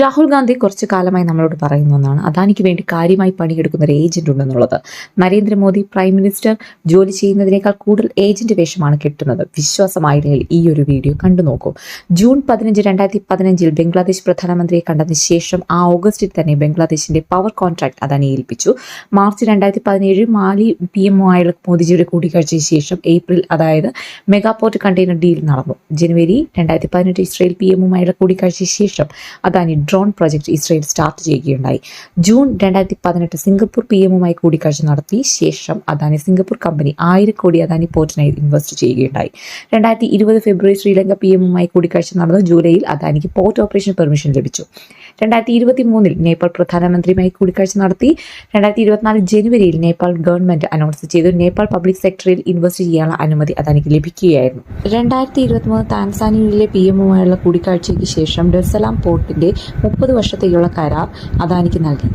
രാഹുൽ ഗാന്ധി കുറച്ചു കാലമായി നമ്മളോട് പറയുന്ന ഒന്നാണ് അദാനിക്ക് വേണ്ടി കാര്യമായി പണിയെടുക്കുന്ന ഒരു ഏജന്റ് ഉണ്ടെന്നുള്ളത്. നരേന്ദ്രമോദി പ്രൈം മിനിസ്റ്റർ ജോലി ചെയ്യുന്നതിനേക്കാൾ കൂടുതൽ ഏജന്റ് വേഷമാണ് കിട്ടുന്നത്. വിശ്വാസമായില്ലെങ്കിൽ ഈ ഒരു വീഡിയോ കണ്ടു നോക്കൂ. ജൂൺ പതിനഞ്ച് രണ്ടായിരത്തി പതിനഞ്ചിൽ ബംഗ്ലാദേശ് പ്രധാനമന്ത്രിയെ കണ്ടതിന് ശേഷം ആ ഓഗസ്റ്റിൽ തന്നെ ബംഗ്ലാദേശിന്റെ പവർ കോൺട്രാക്ട് അദാനി ഏൽപ്പിച്ചു മാർച്ച് രണ്ടായിരത്തി പതിനേഴ് മാലി പി എമ്മുമായുള്ള മോദിജിയുടെ കൂടിക്കാഴ്ചയ്ക്ക് ശേഷം ഏപ്രിൽ അതായത് മെഗാപോർട്ട് കണ്ടെയ്നർ ഡീൽ നടന്നു. ജനുവരി രണ്ടായിരത്തി പതിനെട്ട് ഇസ്രയേൽ പി എമ്മുമായുള്ള കൂടിക്കാഴ്ചയ്ക്ക് ശേഷം Adani drone project Israel start ചെയ്യുകയുണ്ടായി. ജൂൺ രണ്ടായിരത്തി പതിനെട്ട് സിംഗപ്പൂർ പി എമ്മുമായി കൂടിക്കാഴ്ച നടത്തി ശേഷം അദാനി സിംഗപ്പൂർ കമ്പനി ആയിരം കോടി അദാനി പോർട്ടിനായി ഇൻവെസ്റ്റ് ചെയ്യുകയുണ്ടായി. രണ്ടായിരത്തി ഇരുപത് ഫെബ്രുവരി ശ്രീലങ്ക പി എമ്മുമായി കൂടിക്കാഴ്ച നടന്നു. ജൂലൈയിൽ അദാനിക്ക് പോർട്ട് ഓപ്പറേഷൻ പെർമിഷൻ ലഭിച്ചു. രണ്ടായിരത്തി ഇരുപത്തി മൂന്നിൽ നേപ്പാൾ പ്രധാനമന്ത്രിയുമായി കൂടിക്കാഴ്ച നടത്തി. രണ്ടായിരത്തി ഇരുപത്തിനാല് ജനുവരിയിൽ നേപ്പാൾ ഗവൺമെന്റ് അനൗൺസ് ചെയ്തു. നേപ്പാൾ പബ്ലിക് സെക്ടറിൽ ഇൻവെസ്റ്റ് ചെയ്യാനുള്ള അനുമതി അദാനിക്ക് ലഭിക്കുകയായിരുന്നു. രണ്ടായിരത്തി ഇരുപത്തിമൂന്ന് താൻസാനിയയിലെ പി എമ്മുമായുള്ള കൂടിക്കാഴ്ചയ്ക്ക് ശേഷം ഡെസലാം പോർട്ടിന്റെ മുപ്പത് വർഷത്തേക്കുള്ള കരാർ അദാനിക്ക് നൽകി.